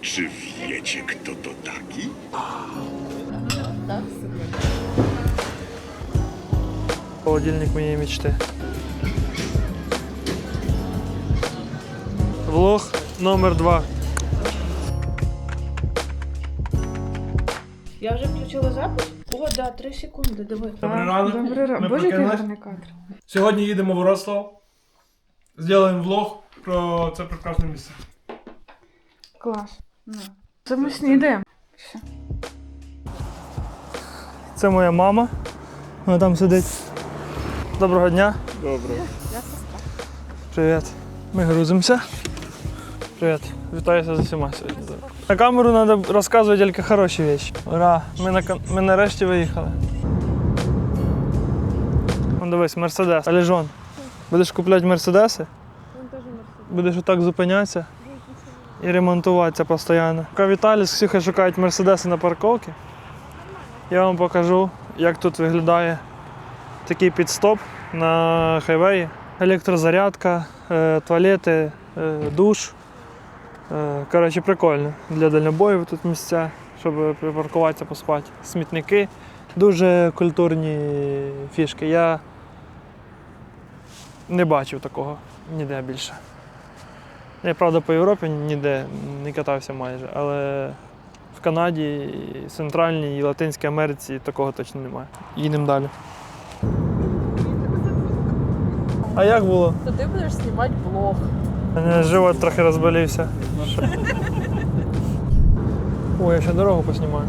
Czy wiecie, kto to taki? Холодильник моєї мечти. Влог номер два. Я вже включила запис? О, да, 3 секунди, диви. Добрий ранок. Добрий ранок. Ми Боже, який прокинулись. гарний кадр. Сьогодні їдемо в Вроцлав. Зробимо влог про це прекрасне місце. Клас. Це ми снідаємо. Це моя мама. Вона там сидить. Доброго дня. Добре. Привіт. Ми грузимося. Привіт. Вітаюся з усіма сьогодні. На камеру треба розказувати тільки хороші речі. Ура! Ми, на, ми нарешті виїхали. Вон дивись, Мерседес. Аліжон. Будеш купляти мерседеси? Будеш отак зупинятися і ремонтуватися постійно. Віталій з шукають мерседеси на парковці. Я вам покажу, як тут виглядає такий підстоп на хайвеї. Електрозарядка, е, туалети, е, душ. Е, Коротше, прикольно. Для дальнобоїв тут місця, щоб припаркуватися, поспати. Смітники. Дуже культурні фішки. Я не бачив такого ніде більше. Я, правда, по Європі ніде не катався майже, але в Канаді, і Центральній і Латинській Америці такого точно немає. Їдемо далі. А як було? То ти будеш знімати блог. Мене живот трохи розболівся. О, я ще дорогу поснімаю.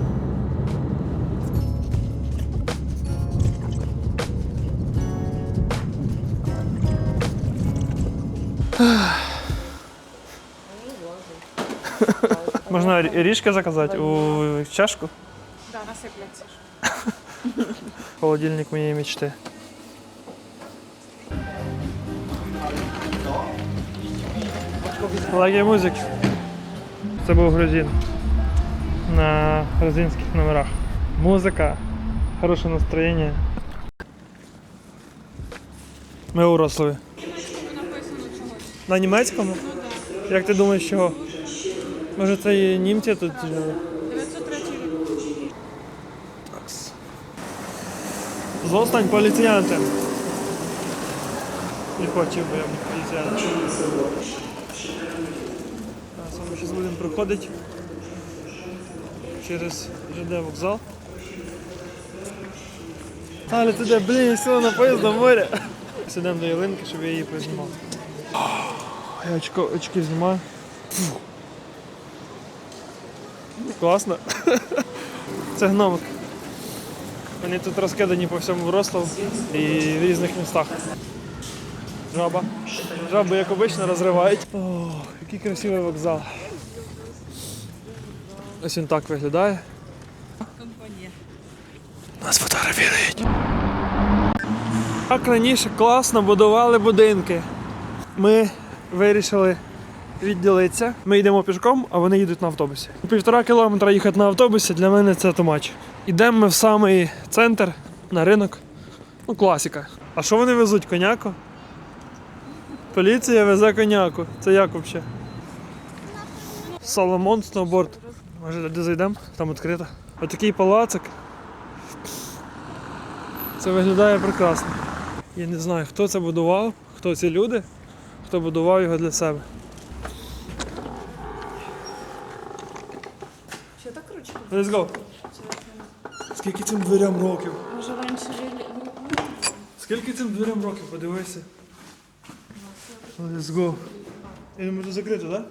Можна рі- ріжки заказати у чашку? Да, насипляться. Холодильник моєї мечти. Like music. Це був грузин на грузинських номерах. Музика, хороше настроєння. Ми у Рославі. На німецькому? Як ти думаєш, чого? Може це і німці тут жили? 903 рік. Zostań policjantem. Nie хотів би я бути поліціянтом. Ми зараз будемо проходити через ЖД вокзал. Але ти де, блін, сіла на поїзд до моря. Сідемо до ялинки, щоб я її познімав. Я очко, очки знімаю. Класно. Це гномик. Вони тут розкидані по всьому Вроцлаву і в різних містах. Жаба. Жаби, як обично, розривають. О, який красивий вокзал. Ось він так виглядає. Нас фотографують. Так раніше класно будували будинки. Ми вирішили відділитися. Ми йдемо пішком, а вони їдуть на автобусі. Півтора кілометра їхати на автобусі для мене це тумач. Ідемо ми в самий центр на ринок. Ну, класика. А що вони везуть? Коняку? Поліція везе коняку. Це як взагалі? Соломон сноуборд. Може, туди зайдемо? Там відкрито. Отакий палацик. Це виглядає прекрасно. Я не знаю, хто це будував, хто ці люди, хто будував його для себе. Ще так ручка? Let's go. Скільки цим дверям років? Може раніше жили. Скільки цим дверям років, подивися. Let's go. Я думаю, це закрито, так?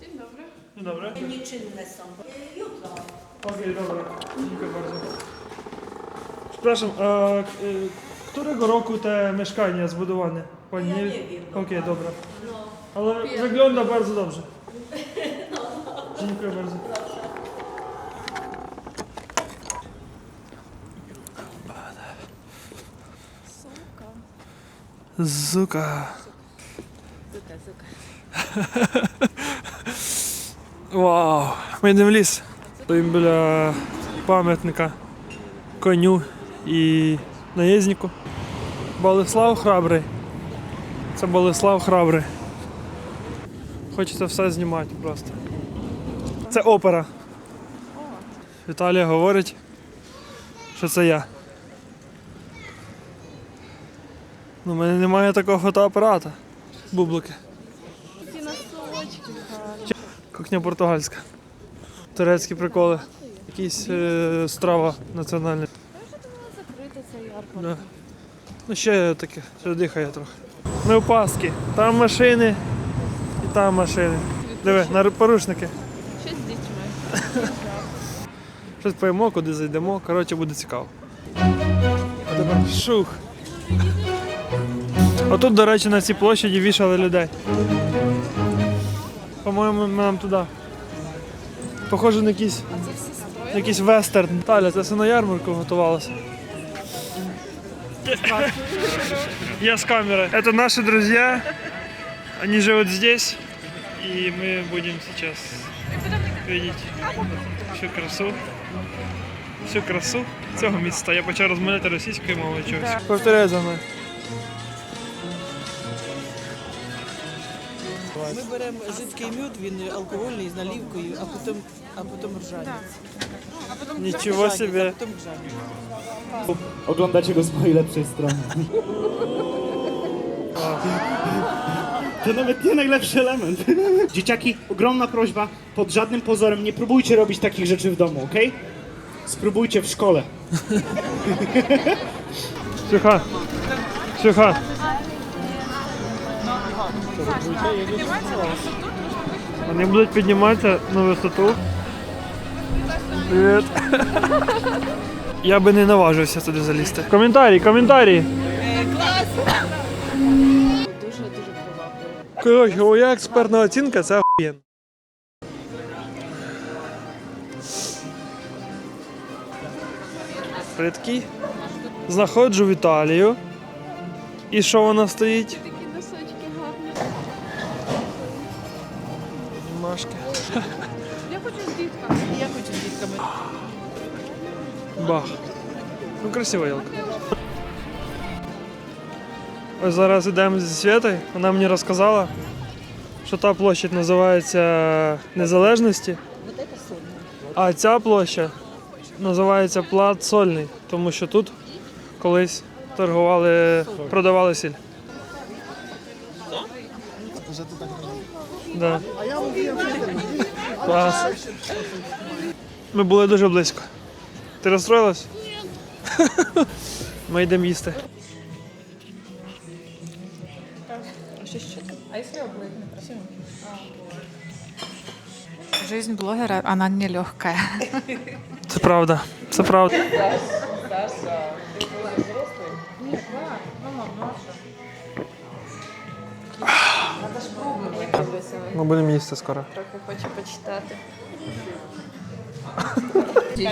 Dzień dobry. Dzień dobry. Nieczynne są. Jutro. Okej, dobra. Dziękuję bardzo. Przepraszam, a y, którego roku te mieszkania zbudowane? Pani Ja nie wiem, no Okej, pan. dobra. No. Ale wygląda bardzo dobrze. Dziękuję bardzo. Zuka. Сука, сука. Вау! Ми йдемо в ліс. Стоїмо біля пам'ятника коню і наїзнику. Болеслав храбрий. Це Болеслав храбрий. Хочеться все знімати просто. Це опера. Віталія говорить, що це я. Ну, у мене немає такого фотоапарата. Бублики. Кухня португальська. Турецькі приколи. Якісь е, страва національна. Да. Ну ще таке, ще дихає трохи. Ми в Паскі. Там машини і там машини. Диви, на порушники. Щось з дітьми. Щось поїмо, куди зайдемо. Коротше, буде цікаво. Шух. Отут, до речі, на цій площаді вішали людей. По-моєму, ми нам туди. Похоже на якийсь, це якийсь вестерн. Таля, це все на ярмарку готувалося. Я с камерой. Это наши друзья. Они живут здесь. И мы будем сейчас видеть всю красу. Всю красу цього міста. Я почав розмовляти російською мовою чогось. Повторяй за мною. Ми беремо жидкий мед, він алкогольний з наливкою, а потім, а потім ржаний. Нічого собі. А потім ржаний. Oglądacie go z mojej lepszej strony. To nawet nie najlepszy element. Dzieciaki, ogromna prośba, pod żadnym pozorem nie próbujcie robić takich rzeczy w domu, ok? Spróbujcie w szkole. Тихо. Тихо. Вони будуть підніматися на висоту. Привіт. Я би не наважився туди залізти. Коментарі, коментарі. Дуже-дуже привабливо. Коротше, моя експертна оцінка це охуєнно. Притки. Знаходжу Віталію. І що вона стоїть? Машки. Я хочу з дітками. Я хочу з дітками. Бах. Ну, красива ялка. Ось зараз йдемо зі Світою. Вона мені розказала, що та площадь називається Незалежності, а ця площа називається Плат Сольний, тому що тут колись торгували, продавали сіль. Да. Клас. Ми були дуже близько. Ти розстроїлась? Ні. Ми йдемо їсти. Жизнь блогера, она нелегкая. Це правда. Це правда. Ми будемо їсти скоро. Трохи хочу почитати.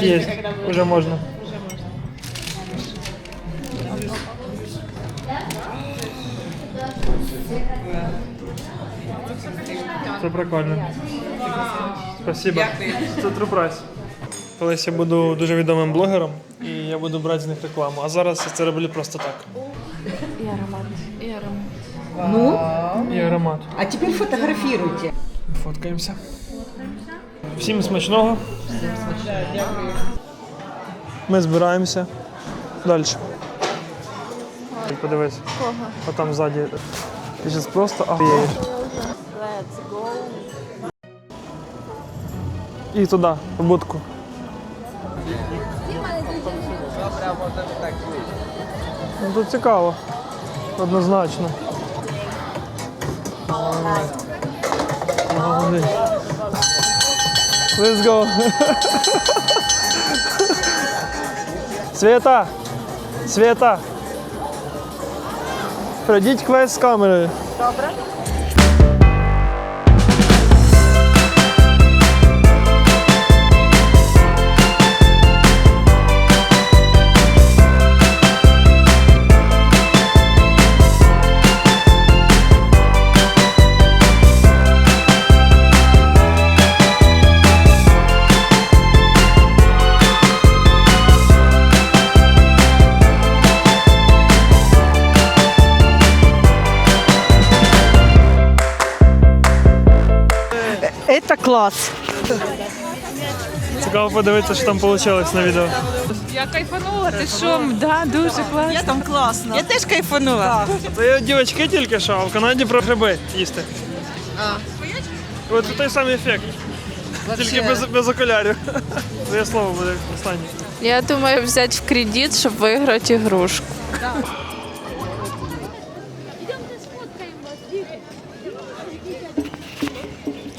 Є, вже можна. Це прикольно. Спасибо. Це price. Колись я буду дуже відомим блогером і я буду брати з них рекламу. А зараз я це роблю просто так. І аромат. І аромат. І аромат. А теперь фотографируйте. Фоткаємося. Всім смачного. Ми збираємося. Далі. Подивись. Кого? А там ззаді. Ти зараз просто ахуєєш. Let's go. І туди, в будку. Ну, тут цікаво. Однозначно. Let's go. Света! Света! Пройдіть квест з камерою. Добре. Клас. Цікаво подивитися, що там вийшло на відео. Я кайфанула, ти що? Да, дуже класно. Я там класно. Я теж кайфанула. Це є дівчатки тільки що, а в Канаді про гриби їсти. А. От той самий ефект. Тільки без, без окулярів. Твоє слово буде останнє. Я думаю взяти в кредит, щоб виграти ігрушку.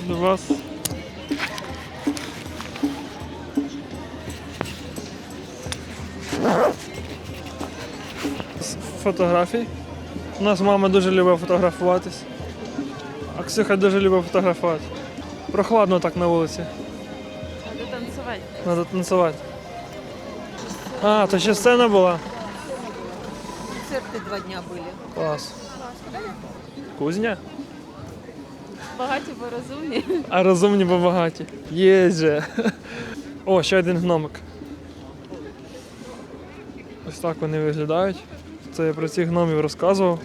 До вас. Фотографій. У нас мама дуже любить фотографуватись. А Ксюха дуже любить фотографувати. Прохладно так на вулиці. Треба танцювати. Надо танцювати. А, то ще сцена була. Концерти два дня були. Клас. Кузня? Багаті бо розумні. А розумні бо багаті. Є же. О, ще один гномик. Ось так вони виглядають. Це я про цих гномів розказував.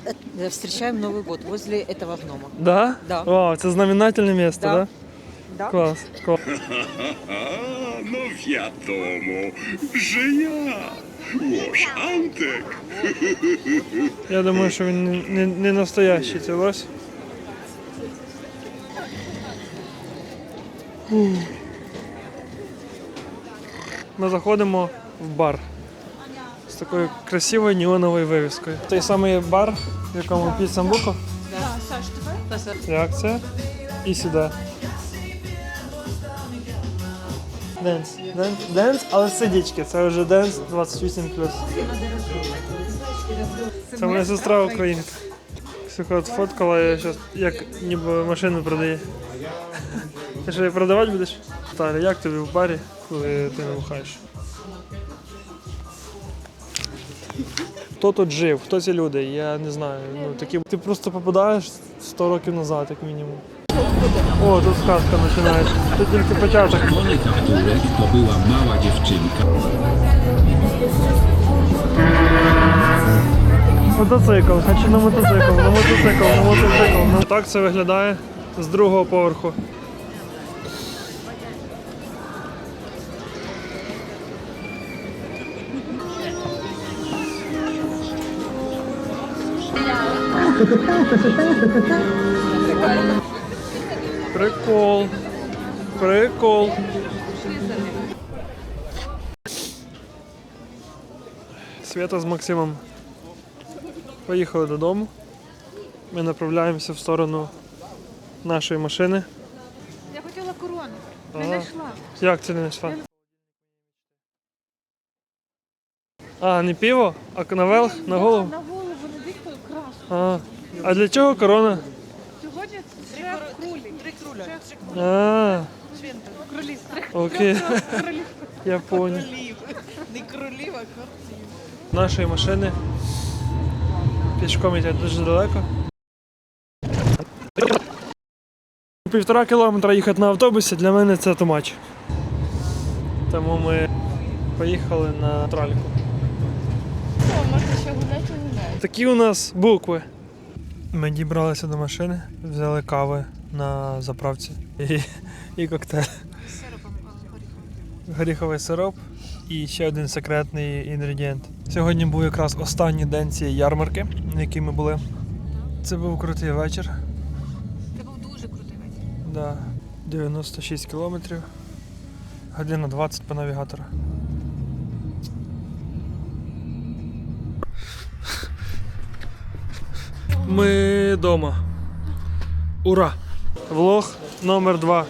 Встречаем Новый год возле этого гнома. Да? Да. Вау, це знаменательне місце, да? Да. Да. Клас. клас. А, no wiadomo, że ja. Łoś Antek. Я думаю, що він не, не, не настоящий, це лось. Ух. Ми заходимо в бар з Такою красивою неоновою вивіскою. Той самий бар, в якому під самбуку. Як це? І сюди. Денс. Денс, денс, але сидічки. Це вже денс 28 Це моя сестра українка. Ксюха фоткала, я зараз як ніби машину продає. Ти що, продавати будеш? Таля, як тобі в барі, коли ти не бухаєш? Хто тут жив? Хто ці люди? Я не знаю. Ну, такі... Ти просто попадаєш 100 років назад, як мінімум. О, тут сказка починається. Це тільки початок. Monika Turek to była. Мотоцикл, хочу на мотоцикл, на мотоцикл, на мотоцикл. Так це виглядає з другого поверху. Прикол. Прикол. Свята з Максимом Поїхали додому. Ми направляємося в сторону нашої машини. Я хотіла корону. Не знайшла. Як це не знайшла? А, не пиво, а наверх, на голову. На голову Венедиктову красу. А, а для чого корона? Сьогодні шеф крулі. Три круля. А, Крулі. окей. Я понял. Кролів. Не кролів, а кролів. Нашої машини. Пішком йти дуже далеко. Півтора кілометра їхати на автобусі для мене це тумач. Тому ми поїхали на тральку. Можна ще гуляти гуляти. Такі у нас букви. Ми дібралися до машини, взяли кави на заправці і, і коктейль. Горіховий сироп і ще один секретний інгредієнт. Сьогодні був якраз останній день цієї ярмарки, на якій ми були. Це був крутий вечір. Це був дуже крутий вечір. Да. 96 кілометрів. Година 20 по навігатору. Ми дома. Ура! Влог номер 2.